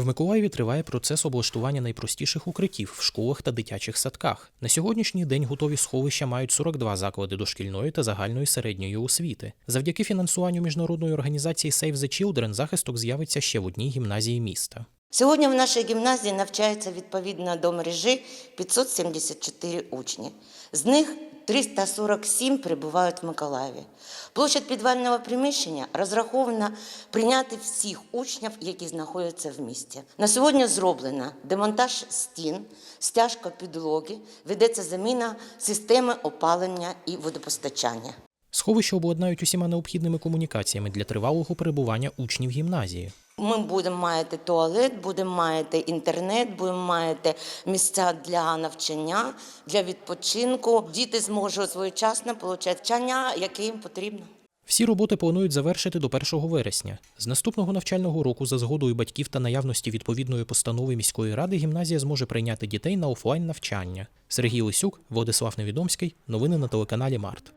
В Миколаєві триває процес облаштування найпростіших укриттів в школах та дитячих садках. На сьогоднішній день готові сховища мають 42 заклади дошкільної та загальної середньої освіти. Завдяки фінансуванню міжнародної організації Save the Children захисток з'явиться ще в одній гімназії міста. Сьогодні в нашій гімназії навчається відповідно до мережі 574 учні. З них 347 перебувають в Миколаєві. Площадь підвального приміщення розрахована прийняти всіх учнів, які знаходяться в місті. На сьогодні зроблено демонтаж стін, стяжка підлоги, ведеться заміна системи опалення і водопостачання. Сховища обладнають усіма необхідними комунікаціями для тривалого перебування учнів гімназії. Ми будемо мати туалет, будемо мати інтернет, будемо мати місця для навчання, для відпочинку. Діти зможуть своєчасно отримати навчання, яке їм потрібно. Всі роботи планують завершити до 1 вересня. З наступного навчального року, за згодою батьків та наявності відповідної постанови міської ради, гімназія зможе прийняти дітей на офлайн навчання. Сергій Лисюк, Владислав Невідомський. Новини на телеканалі Март.